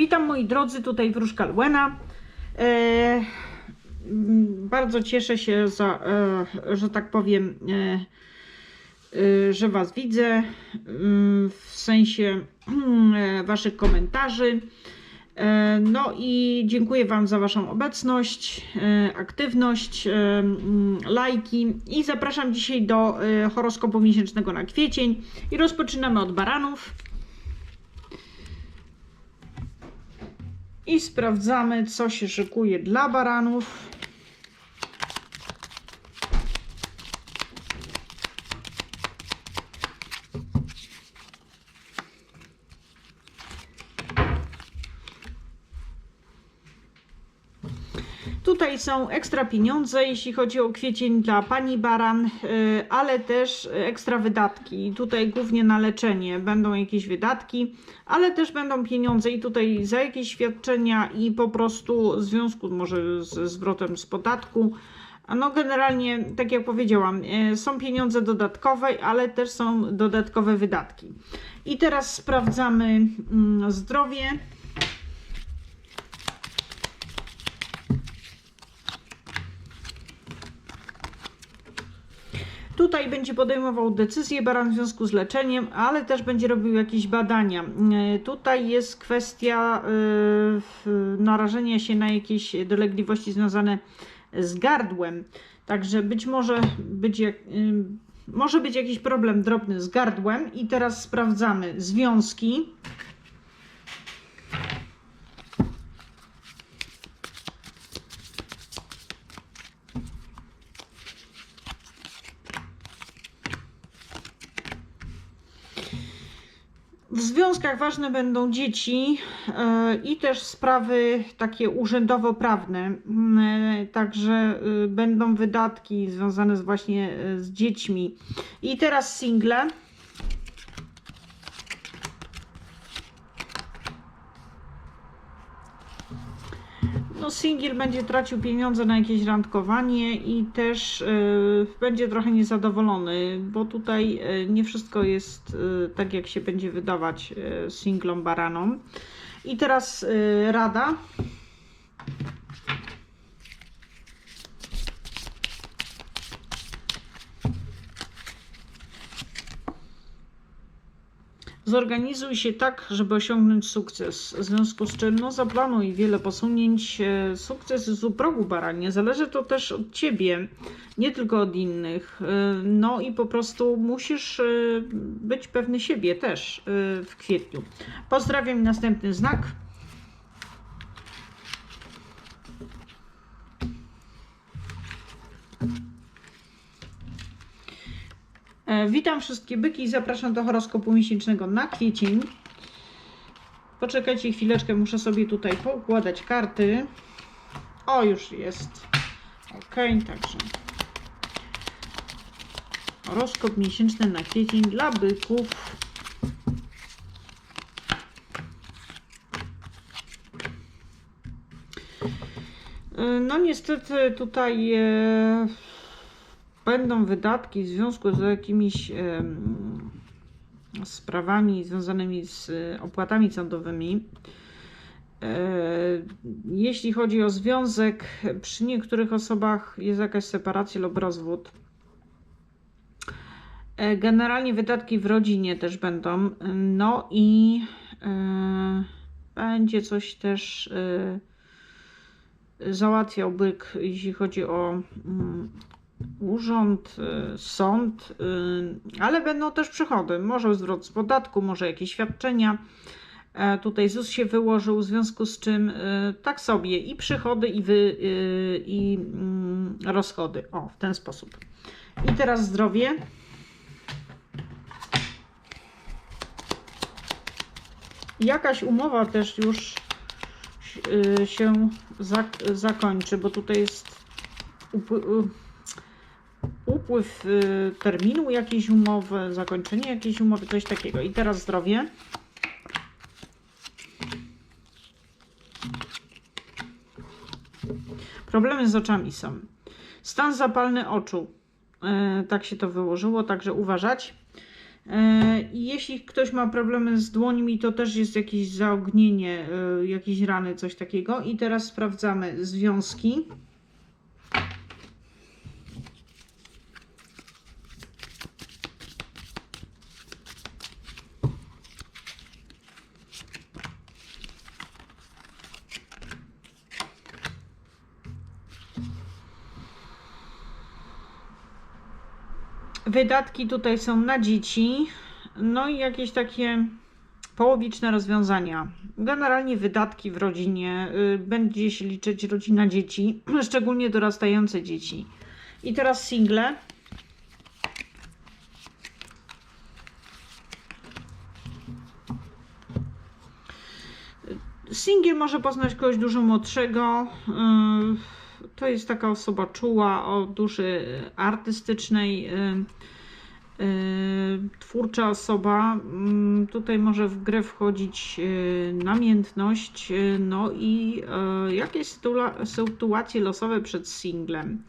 Witam moi drodzy, tutaj Wróżka Lwena. E, mm, bardzo cieszę się, za, e, że tak powiem, e, e, że Was widzę mm, w sensie e, Waszych komentarzy. E, No i dziękuję Wam za Waszą obecność, aktywność, mm, lajki i zapraszam dzisiaj do horoskopu miesięcznego na kwiecień i rozpoczynamy od baranów. I sprawdzamy, co się szykuje dla baranów. Tutaj są ekstra pieniądze, jeśli chodzi o kwiecień dla pani baran, y, ale też ekstra wydatki. Tutaj głównie na leczenie będą jakieś wydatki, ale też będą pieniądze i tutaj za jakieś świadczenia i po prostu w związku może ze zwrotem z podatku. No generalnie, tak jak powiedziałam, y, są pieniądze dodatkowe, ale też są dodatkowe wydatki. I teraz sprawdzamy mm, zdrowie. Tutaj będzie podejmował decyzję baran w związku z leczeniem, ale też będzie robił jakieś badania. E, Tutaj jest kwestia e, narażenia się na jakieś dolegliwości związane z gardłem. Także być może być ym, może być jakiś problem drobny z gardłem i teraz sprawdzamy związki. W związkach ważne będą dzieci e, i też sprawy takie urzędowo-prawne. Mm, e, Także y, będą wydatki związane z właśnie e, z dziećmi. I teraz single. Singiel będzie tracił pieniądze na jakieś randkowanie i też y, będzie trochę niezadowolony, bo tutaj y, nie wszystko jest y, tak, jak się będzie wydawać y, singlom baranom. I teraz y, rada. Zorganizuj się tak, żeby osiągnąć sukces. W związku z czym no, zaplanuj wiele posunięć. E, Sukces jest u progu baranie. Zależy to też od ciebie, nie tylko od innych. E, No i po prostu musisz e, być pewny siebie też w kwietniu. Pozdrawiam następny znak. Witam wszystkie byki i zapraszam do horoskopu miesięcznego na kwiecień. Poczekajcie chwileczkę, muszę sobie tutaj poukładać karty. O, już jest. Ok, także. Horoskop miesięczny na kwiecień dla byków. E, No niestety tutaj e, będą wydatki w związku z jakimiś sprawami związanymi z e, opłatami sądowymi. E, Jeśli chodzi o związek, przy niektórych osobach jest jakaś separacja lub rozwód. E, Generalnie wydatki w rodzinie też będą. No i będzie coś też załatwiał byk, jeśli chodzi o mm, urząd, y, sąd, y, ale będą też przychody. Może zwrot z podatku, może jakieś świadczenia. E, Tutaj ZUS się wyłożył, w związku z czym y, tak sobie i przychody, i, wy, i mm, rozchody. O, w ten sposób. I teraz zdrowie. Jakaś umowa też już się zak- zakończy, bo tutaj jest upływ y, terminu jakiejś umowy, zakończenie jakiejś umowy, coś takiego. I teraz zdrowie. Problemy z oczami są. Stan zapalny oczu. E, tak się to wyłożyło, także uważać. E, jeśli ktoś ma problemy z dłońmi, to też jest jakieś zaognienie, e, jakieś rany, coś takiego. I teraz sprawdzamy związki. Wydatki tutaj są na dzieci, no i jakieś takie połowiczne rozwiązania. Generalnie wydatki w rodzinie y, będzie się liczyć rodzina dzieci, szczególnie dorastające dzieci. I teraz single. Singiel może poznać kogoś dużo młodszego. y, To jest taka osoba czuła o duszy artystycznej. y, y, Twórcza osoba. Mm, Tutaj może w grę wchodzić namiętność, no i jakieś sytua- sytuacje losowe przed singlem.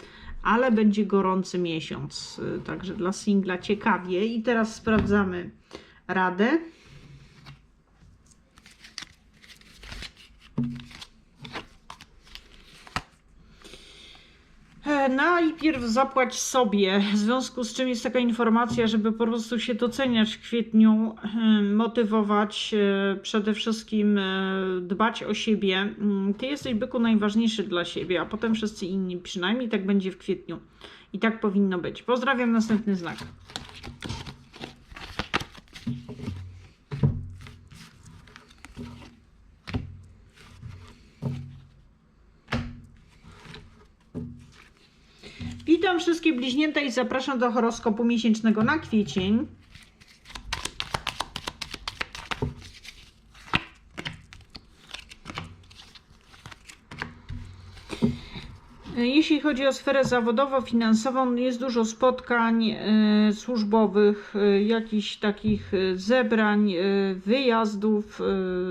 Ale będzie gorący miesiąc, także dla singla ciekawie. I teraz sprawdzamy radę. Najpierw zapłać sobie, w związku z czym jest taka informacja, żeby po prostu się doceniać w kwietniu, motywować, e, przede wszystkim e, dbać o siebie. Mm, Ty jesteś byku najważniejszy dla siebie, a potem wszyscy inni, przynajmniej tak będzie w kwietniu. I tak powinno być. Pozdrawiam, następny znak. Witam wszystkie bliźnięta i zapraszam do horoskopu miesięcznego na kwiecień. Jeśli chodzi o sferę zawodowo-finansową, jest dużo spotkań e, służbowych, e, jakichś takich e, zebrań, wyjazdów,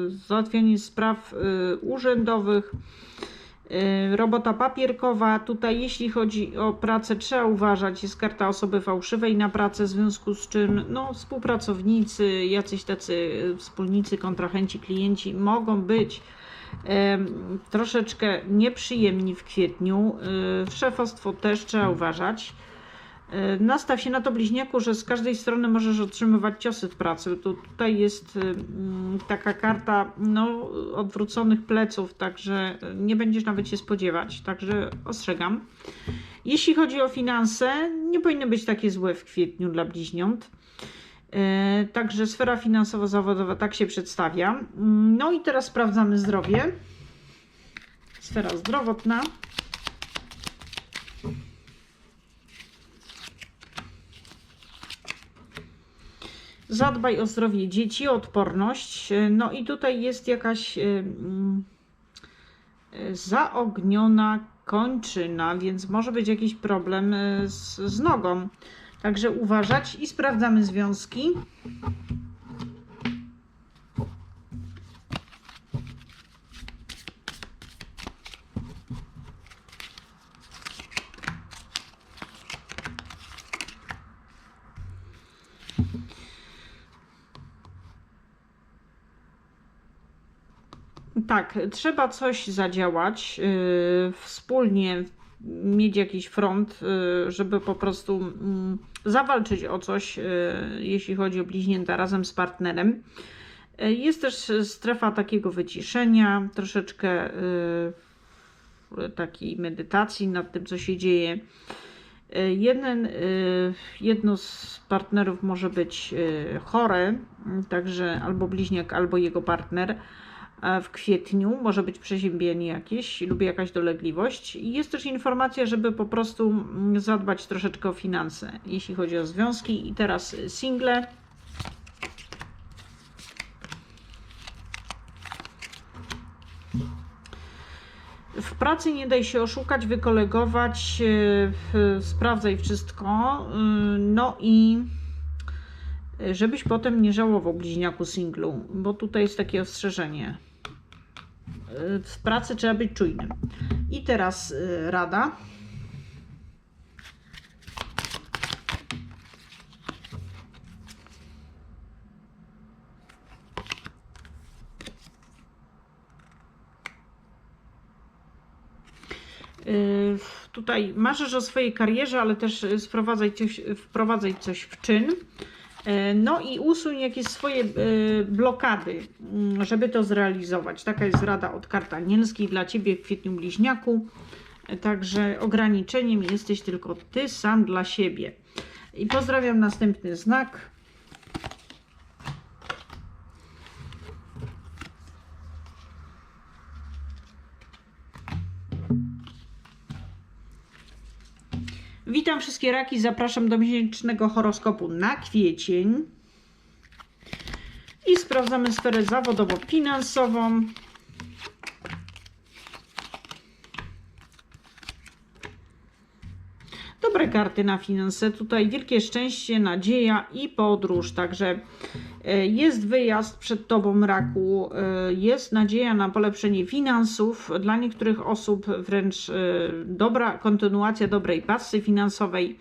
załatwianie spraw urzędowych. E, Robota papierkowa. Tutaj, jeśli chodzi o pracę, trzeba uważać. Jest karta osoby fałszywej na pracę, w związku z czym no, współpracownicy, jacyś tacy wspólnicy, kontrahenci, klienci mogą być troszeczkę nieprzyjemni w kwietniu. E, Szefostwo też trzeba uważać. E, Nastaw się na to bliźniaku, że z każdej strony możesz otrzymywać ciosy w pracy. Tu, tutaj jest y, mm, taka karta no, odwróconych pleców, także nie będziesz nawet się spodziewać, także ostrzegam. Jeśli chodzi o finanse, nie powinny być takie złe w kwietniu dla bliźniąt. E, Także sfera finansowo-zawodowa tak się przedstawia. Mm, No i teraz sprawdzamy zdrowie. Sfera zdrowotna. Zadbaj o zdrowie dzieci, odporność. No i tutaj jest jakaś y, mm, y, zaogniona kończyna, więc może być jakiś problem z, z nogą. Także uważać i sprawdzamy związki. Tak, trzeba coś zadziałać, yy, wspólnie mieć jakiś front, yy, żeby po prostu mm, zawalczyć o coś, yy, jeśli chodzi o bliźnięta razem z partnerem. Jest też strefa takiego wyciszenia, troszeczkę takiej medytacji nad tym, co się dzieje. Jeden, jedno z partnerów może być chore, także albo bliźniak, albo jego partner w kwietniu, może być przeziębienie jakieś lub jakaś dolegliwość. I jest też informacja, żeby po prostu mm, zadbać troszeczkę o finanse, jeśli chodzi o związki. I teraz single. W pracy nie daj się oszukać, wykolegować, e, sprawdzaj wszystko. y, No i e, żebyś potem nie żałował bliźniaku singlu, bo tutaj jest takie ostrzeżenie. Y, w pracy trzeba być czujnym. I teraz y, rada. Y, tutaj marzysz o swojej karierze, ale też wprowadzaj coś, wprowadzaj coś w czyn. Y, No i usuń jakieś swoje y, blokady, mm, żeby to zrealizować. Taka jest rada od kart anielskiej dla Ciebie w kwietniu bliźniaku. Y, Także ograniczeniem jesteś tylko Ty sam dla siebie. I pozdrawiam następny znak. Witam wszystkie raki, zapraszam do miesięcznego horoskopu na kwiecień. I sprawdzamy sferę zawodowo-finansową. Dobre karty na finanse. Tutaj wielkie szczęście, nadzieja i podróż. Także jest wyjazd przed Tobą, raku. e, Jest nadzieja na polepszenie finansów. Dla niektórych osób wręcz e, dobra kontynuacja dobrej pasy finansowej.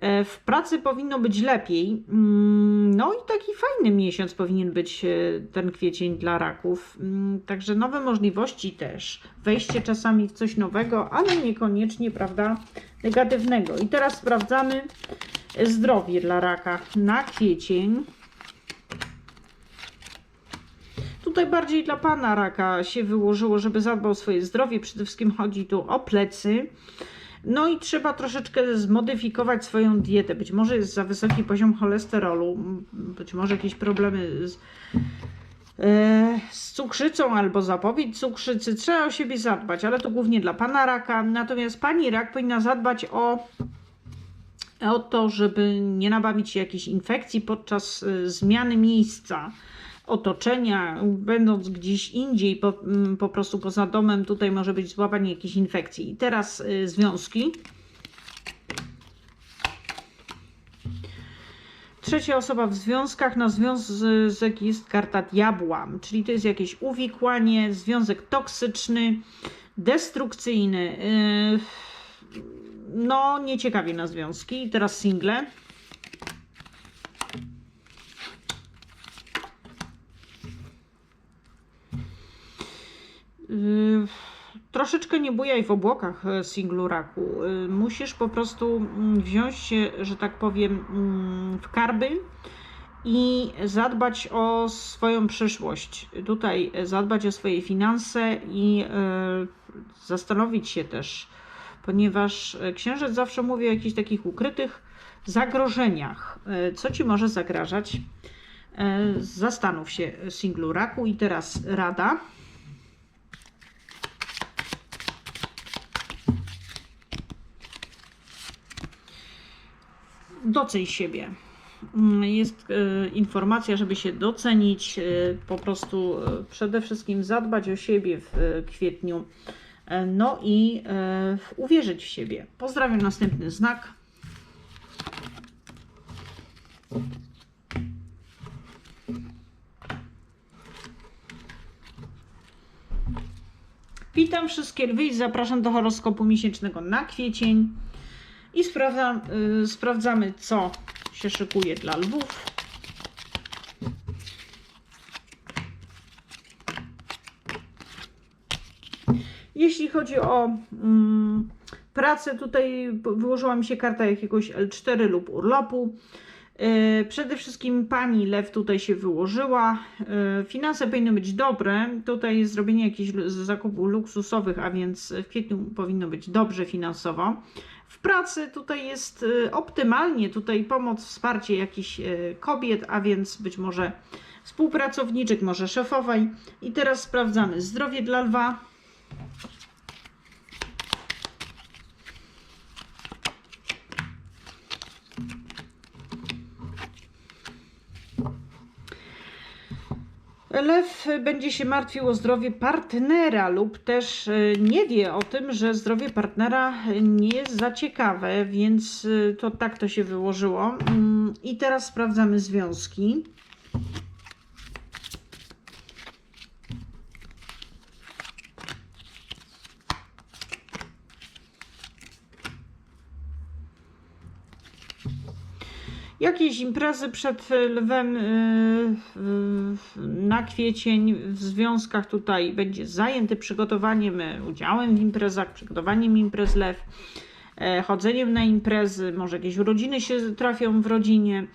E, W pracy powinno być lepiej. Mm, No i taki fajny miesiąc powinien być e, ten kwiecień dla raków. Mm, Także nowe możliwości też. Wejście czasami w coś nowego, ale niekoniecznie, prawda, negatywnego. I teraz sprawdzamy zdrowie dla raka na kwiecień. Tutaj bardziej dla pana raka się wyłożyło, żeby zadbał o swoje zdrowie. Przede wszystkim chodzi tu o plecy. No i trzeba troszeczkę zmodyfikować swoją dietę. Być może jest za wysoki poziom cholesterolu, być może jakieś problemy z, e, z cukrzycą albo zapowiedź cukrzycy. Trzeba o siebie zadbać, ale to głównie dla pana raka. Natomiast pani rak powinna zadbać o o to, żeby nie nabawić się jakiejś infekcji podczas y, zmiany miejsca otoczenia, będąc gdzieś indziej, po, mm, po prostu poza domem, tutaj może być złapanie jakiejś infekcji. I teraz y, związki. Trzecia osoba w związkach, na związek jest karta diabła, czyli to jest jakieś uwikłanie, związek toksyczny, destrukcyjny. Yy, no, nieciekawie na związki. I teraz single. Yy, Troszeczkę nie bujaj w obłokach e, singlu raku. Yy, Musisz po prostu mm, wziąć się, że tak powiem, mm, w karby i zadbać o swoją przyszłość. Tutaj e, zadbać o swoje finanse i e, zastanowić się też, ponieważ e, księżyc zawsze mówi o jakichś takich ukrytych zagrożeniach. E, Co ci może zagrażać? E, Zastanów się, singlu raku. I teraz rada. Doceń siebie. Mm, Jest e, informacja, żeby się docenić, e, po prostu e, przede wszystkim zadbać o siebie w kwietniu, no i uwierzyć w siebie. Pozdrawiam następny znak. Witam wszystkie lwy i zapraszam do horoskopu miesięcznego na kwiecień. I sprawdzam, y, sprawdzamy, co się szykuje dla lwów. Jeśli chodzi o mm, pracę, tutaj wyłożyła mi się karta jakiegoś L4 lub urlopu. Yy, Przede wszystkim pani lew tutaj się wyłożyła. Yy, Finanse powinny być dobre. Tutaj jest zrobienie jakichś zakupów luksusowych, a więc w kwietniu powinno być dobrze finansowo. W pracy tutaj jest y, optymalnie, tutaj pomoc, wsparcie jakichś kobiet, a więc być może współpracowniczek, może szefowej. I teraz sprawdzamy zdrowie dla lwa. Lew będzie się martwił o zdrowie partnera lub też y, nie wie o tym, że zdrowie partnera nie jest za ciekawe, więc y, to tak to się wyłożyło. Mm, I teraz sprawdzamy związki. Jakieś imprezy przed y, lwem y, na kwiecień w związkach tutaj będzie zajęty przygotowaniem, y, udziałem w imprezach, przygotowaniem imprez lew, e, chodzeniem na imprezy, może jakieś urodziny się trafią w rodzinie.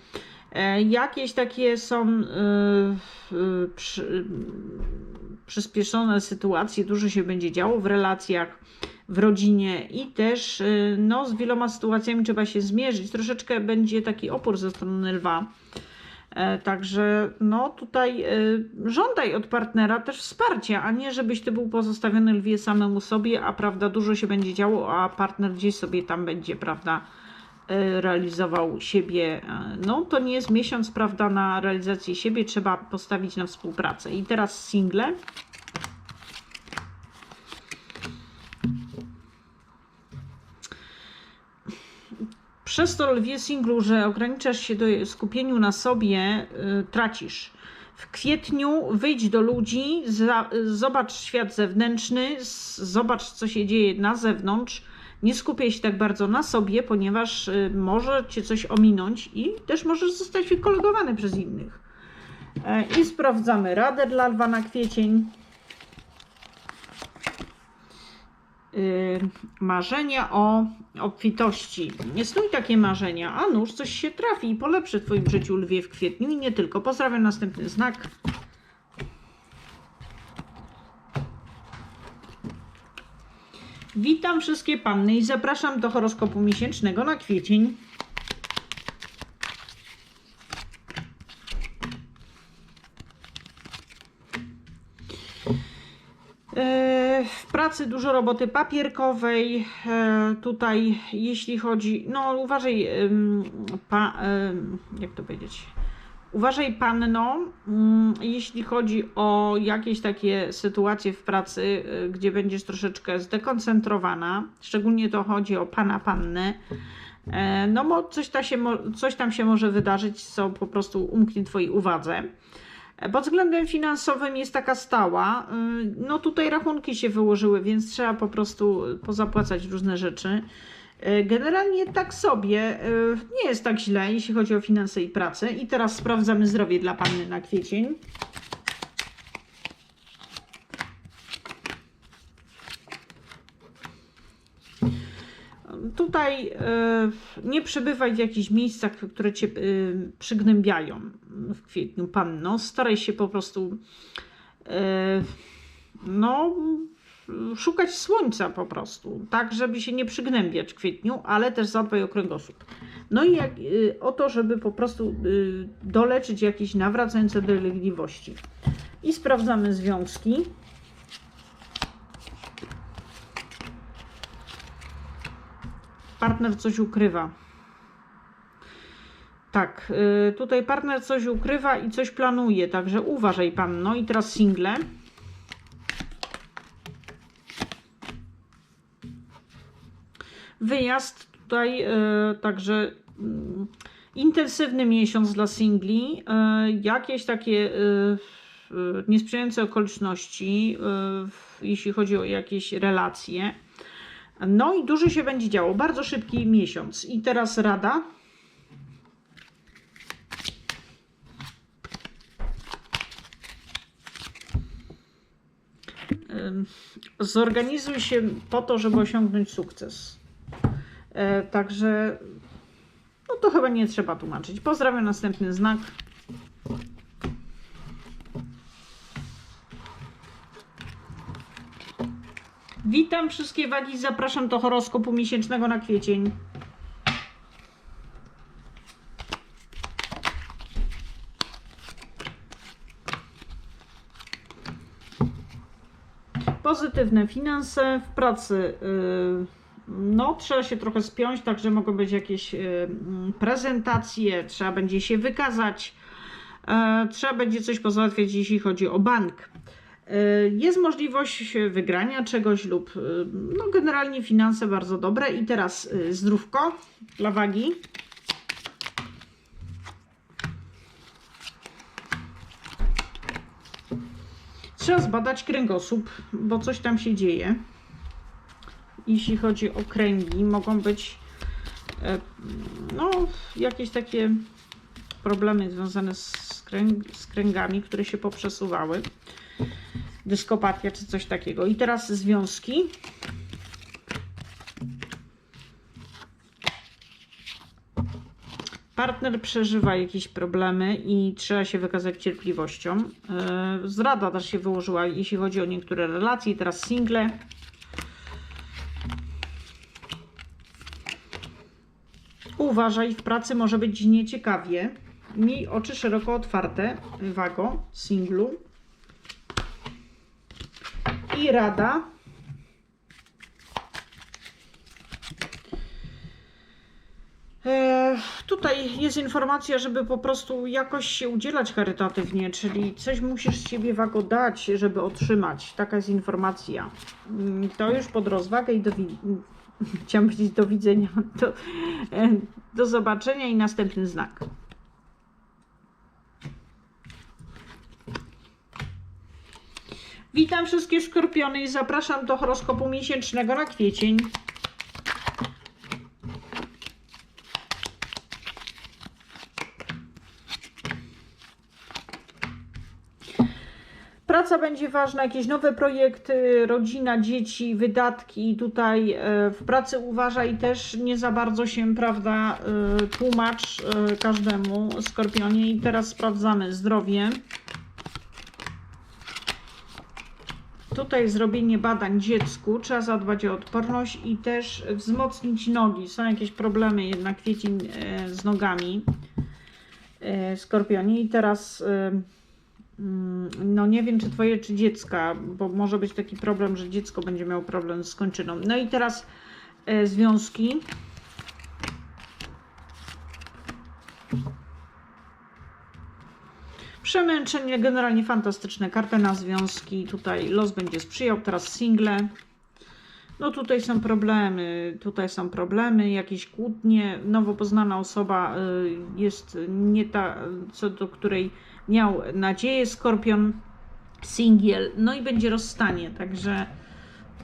E, Jakieś takie są przy, przyspieszone sytuacje, dużo się będzie działo w relacjach, w rodzinie i też y, no, z wieloma sytuacjami trzeba się zmierzyć. Troszeczkę będzie taki opór ze strony lwa. E, Także no tutaj y, żądaj od partnera też wsparcia, a nie żebyś ty był pozostawiony lwie samemu sobie, a prawda, dużo się będzie działo, a partner gdzieś sobie tam będzie, prawda, y, realizował siebie. E, No to nie jest miesiąc, prawda, na realizację siebie, trzeba postawić na współpracę. I teraz single. Przez to lwie singlu, że ograniczasz się do skupieniu na sobie, y, tracisz. W kwietniu wyjdź do ludzi, za, zobacz świat zewnętrzny, zobacz co się dzieje na zewnątrz. Nie skupiaj się tak bardzo na sobie, ponieważ y, może cię coś ominąć i też możesz zostać wykolegowany przez innych. E, I sprawdzamy radę dla lwa na kwiecień. y, marzenia o obfitości. Nie snuj takie marzenia, a nuż coś się trafi i polepszy w Twoim życiu lwie w kwietniu i nie tylko. Pozdrawiam, następny znak. Witam wszystkie panny i zapraszam do horoskopu miesięcznego na kwiecień. E, W pracy dużo roboty papierkowej. E, Tutaj, jeśli chodzi, no uważaj, pa, jak to powiedzieć? Uważaj panno, mm, jeśli chodzi o jakieś takie sytuacje w pracy, e, gdzie będziesz troszeczkę zdekoncentrowana. Szczególnie to chodzi o pana, pannę. E, No bo coś, się, coś tam się może wydarzyć, co po prostu umknie twojej uwadze. Pod względem finansowym jest taka stała. Y, No tutaj rachunki się wyłożyły, więc trzeba po prostu pozapłacać różne rzeczy. Y, Generalnie tak sobie, y, nie jest tak źle, jeśli chodzi o finanse i pracę. I teraz sprawdzamy zdrowie dla panny na kwiecień. Tutaj y, nie przebywaj w jakichś miejscach, które cię y, przygnębiają w kwietniu, panno. Staraj się po prostu y, no, szukać słońca po prostu, tak, żeby się nie przygnębiać w kwietniu, ale też zadbaj o kręgosłup. No i jak, o to, żeby po prostu doleczyć jakieś nawracające dolegliwości. I sprawdzamy związki. Partner coś ukrywa. Tak, y, tutaj partner coś ukrywa i coś planuje, także uważaj pan. No i teraz single. Wyjazd tutaj, y, także mm, intensywny miesiąc dla singli. y, Jakieś takie niesprzyjające okoliczności, jeśli chodzi o jakieś relacje. No i dużo się będzie działo. Bardzo szybki miesiąc. I teraz rada. Zorganizuj się po to, żeby osiągnąć sukces. E, Także no to chyba nie trzeba tłumaczyć. Pozdrawiam następny znak. Witam wszystkie wagi, zapraszam do horoskopu miesięcznego na kwiecień. Pozytywne finanse w pracy. yy, No, trzeba się trochę spiąć, także mogą być jakieś yy, mm, prezentacje, trzeba będzie się wykazać, e, trzeba będzie coś pozałatwiać, jeśli chodzi o bank. Y, Jest możliwość wygrania czegoś lub y, no generalnie finanse bardzo dobre. I teraz y, zdrówko dla wagi. Trzeba zbadać kręgosłup, bo coś tam się dzieje. Jeśli chodzi o kręgi, mogą być no, jakieś takie problemy związane z, kręg, z kręgami, które się poprzesuwały. Dyskopatia czy coś takiego. I teraz związki. Partner przeżywa jakieś problemy i trzeba się wykazać cierpliwością. Yy, Zrada też się wyłożyła, jeśli chodzi o niektóre relacje. Teraz single. Uważaj, w pracy może być nieciekawie. Miej oczy szeroko otwarte, wago, singlu. I rada. E, Tutaj jest informacja, żeby po prostu jakoś się udzielać charytatywnie, czyli coś musisz z siebie wago dać, żeby otrzymać. Taka jest informacja. Mm, To już pod rozwagę i do, chciałam powiedzieć do widzenia, do, e, do zobaczenia i następny znak. Witam wszystkie skorpiony i zapraszam do horoskopu miesięcznego na kwiecień. Praca będzie ważna, jakieś nowe projekty, rodzina, dzieci, wydatki. Tutaj e, w pracy uważaj też nie za bardzo się, prawda, e, tłumacz e, każdemu skorpionie. I teraz sprawdzamy zdrowie. Tutaj zrobienie badań dziecku, trzeba zadbać o odporność i też wzmocnić nogi. Są jakieś problemy jednak kwiecień z nogami e, skorpionie i teraz e, mm, no nie wiem czy twoje czy dziecka, bo może być taki problem, że dziecko będzie miało problem z kończyną. No i teraz e, związki. Przemęczenie, generalnie fantastyczne karty na związki. Tutaj los będzie sprzyjał, teraz single. No tutaj są problemy, tutaj są problemy, jakieś kłótnie. Nowo poznana osoba y, jest nie ta, co do której miał nadzieję Skorpion, singiel. No i będzie rozstanie, także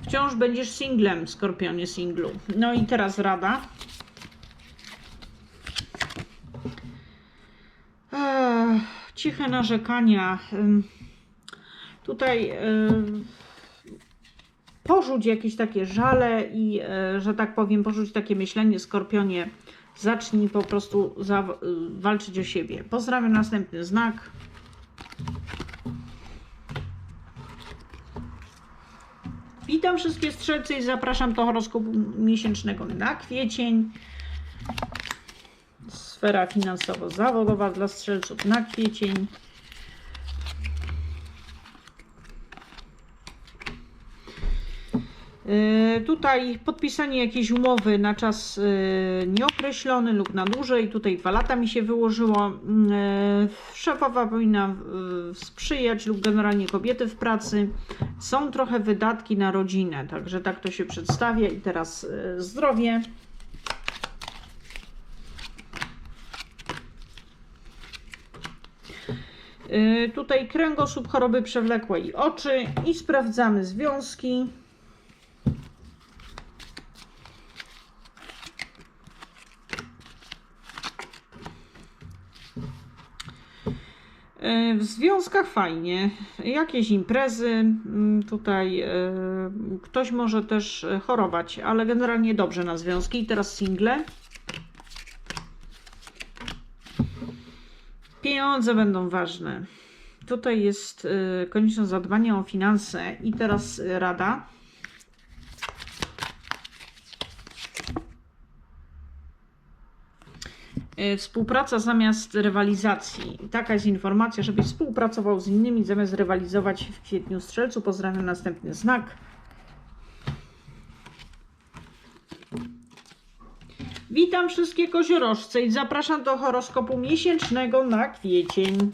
wciąż będziesz singlem, Skorpionie singlu. No i teraz rada. Ciche narzekania. Tutaj ym, porzuć jakieś takie żale i, e, że tak powiem, porzuć takie myślenie, skorpionie. Zacznij po prostu y, walczyć o siebie. Pozdrawiam, następny znak. Witam wszystkie strzelcy i zapraszam do horoskopu miesięcznego na kwiecień. Sfera finansowo-zawodowa dla strzelców na kwiecień. Yy, Tutaj podpisanie jakiejś umowy na czas yy, nieokreślony lub na dłużej. Tutaj dwa lata mi się wyłożyło. Yy, Szefowa powinna sprzyjać lub generalnie kobiety w pracy. Są trochę wydatki na rodzinę, także tak to się przedstawia. I teraz zdrowie. Tutaj kręgosłup, choroby przewlekłe i oczy. I sprawdzamy związki. E, W związkach fajnie, jakieś imprezy, mm, tutaj e, ktoś może też chorować, ale generalnie dobrze na związki. I teraz single. Pieniądze będą ważne. Tutaj jest e, konieczność zadbania o finanse i teraz e, rada. E, Współpraca zamiast rywalizacji. Taka jest informacja, żebyś współpracował z innymi zamiast rywalizować w kwietniu strzelcu. Pozdrawiam następny znak. Witam wszystkie koziorożce i zapraszam do horoskopu miesięcznego na kwiecień.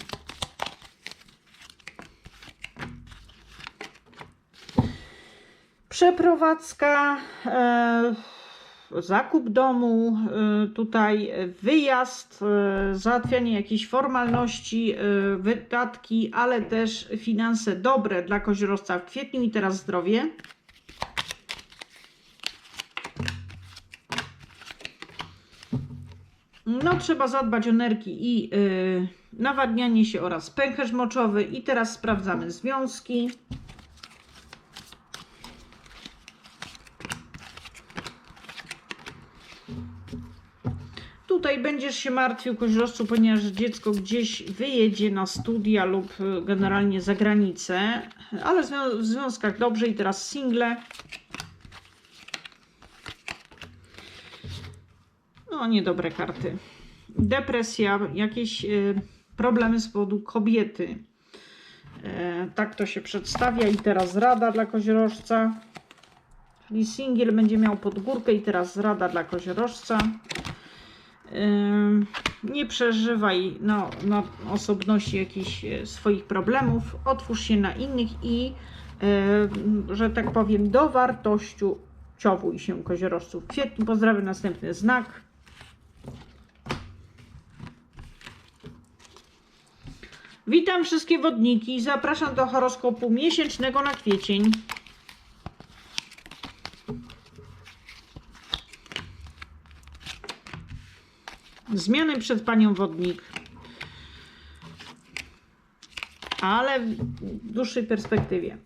Przeprowadzka, e, zakup domu, e, tutaj wyjazd, e, załatwianie jakichś formalności, e, wydatki, ale też finanse dobre dla koziorożca w kwietniu i teraz zdrowie. No, trzeba zadbać o nerki i yy, nawadnianie się oraz pęcherz moczowy. I teraz sprawdzamy związki. Tutaj będziesz się martwił, koźrożcu, ponieważ dziecko gdzieś wyjedzie na studia lub y, generalnie za granicę, ale w związkach dobrze i teraz single. No, niedobre karty. Depresja, jakieś y, problemy z powodu kobiety. E, tak to się przedstawia i teraz rada dla koźrożca. Czyli singiel będzie miał podgórkę i teraz rada dla koźrożca. Ym, Nie przeżywaj no, na osobności jakichś e, swoich problemów, otwórz się na innych i, e, że tak powiem, dowartościuj się koziorożców. W kwietniu pozdrawiam następny znak. Witam wszystkie wodniki zapraszam do horoskopu miesięcznego na kwiecień. Zmiany przed panią wodnik. Ale w dłuższej perspektywie.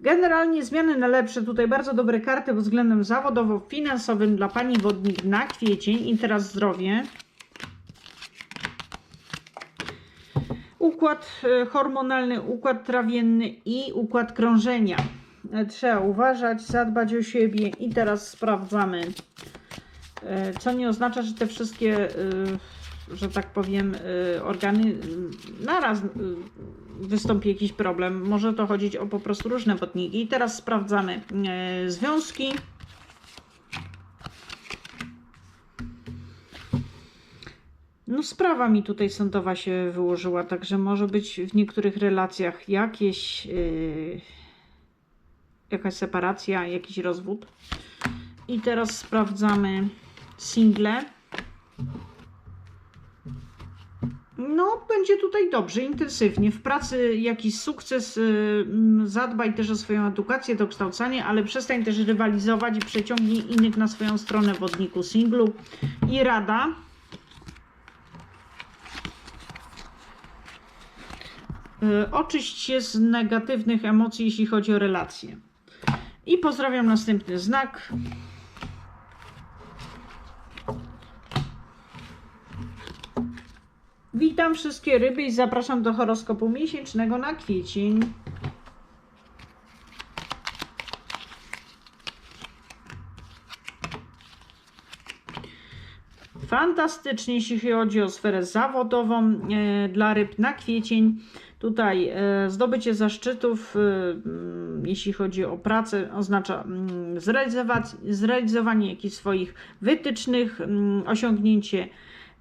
Generalnie zmiany na lepsze. Tutaj bardzo dobre karty względem zawodowo-finansowym dla pani wodnik na kwiecień. I teraz zdrowie. Układ e, hormonalny, układ trawienny i układ krążenia. E, Trzeba uważać, zadbać o siebie. I teraz sprawdzamy. E, Co nie oznacza, że te wszystkie, że tak powiem, organy e, naraz wystąpi jakiś problem. Może to chodzić o po prostu różne wodniki. I teraz sprawdzamy związki. No sprawa mi tutaj sądowa się wyłożyła, także może być w niektórych relacjach jakieś, yy, jakaś separacja, jakiś rozwód. I teraz sprawdzamy single. No, będzie tutaj dobrze, intensywnie. W pracy jakiś sukces, yy, zadbaj też o swoją edukację, dokształcanie, ale przestań też rywalizować i przeciągnij innych na swoją stronę wodniku singlu. I rada. Oczyść się z negatywnych emocji, jeśli chodzi o relacje. I pozdrawiam następny znak. Witam wszystkie ryby i zapraszam do horoskopu miesięcznego na kwiecień. Fantastycznie, jeśli chodzi o sferę zawodową e, dla ryb na kwiecień. Tutaj e, zdobycie zaszczytów, e, mm, jeśli chodzi o pracę, oznacza mm, zrealizowanie jakichś swoich wytycznych, mm, osiągnięcie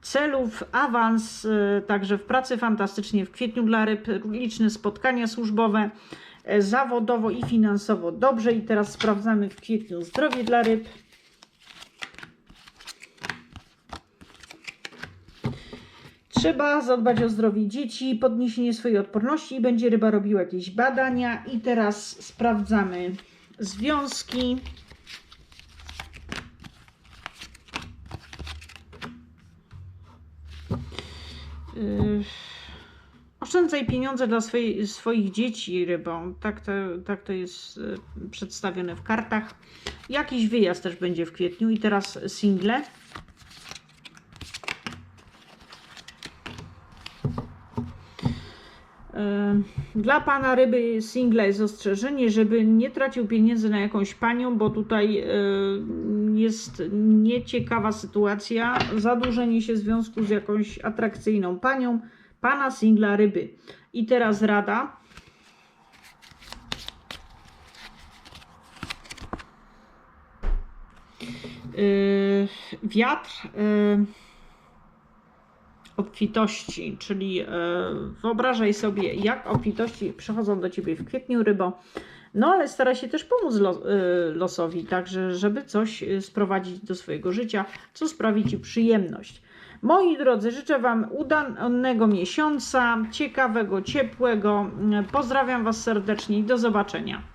celów, awans, e, także w pracy fantastycznie w kwietniu dla ryb, liczne spotkania służbowe, zawodowo i finansowo dobrze. I teraz sprawdzamy w kwietniu zdrowie dla ryb. Trzeba zadbać o zdrowie dzieci, podniesienie swojej odporności. Będzie ryba robiła jakieś badania. I teraz sprawdzamy związki. Yy, Oszczędzaj pieniądze dla swoich dzieci rybą. Tak to, tak to jest yy, przedstawione w kartach. Jakiś wyjazd też będzie w kwietniu. I teraz single. Dla pana ryby singla jest ostrzeżenie, żeby nie tracił pieniędzy na jakąś panią, bo tutaj jest nieciekawa sytuacja. Zadłużenie się w związku z jakąś atrakcyjną panią, pana singla ryby. I teraz rada. Wiatr. Obfitości, czyli e, wyobrażaj sobie, jak obfitości przychodzą do ciebie w kwietniu rybo. No ale staraj się też pomóc e, losowi, także żeby coś e, sprowadzić do swojego życia, co sprawi ci przyjemność. Moi drodzy, życzę Wam udanego miesiąca, ciekawego, ciepłego. Pozdrawiam Was serdecznie i do zobaczenia.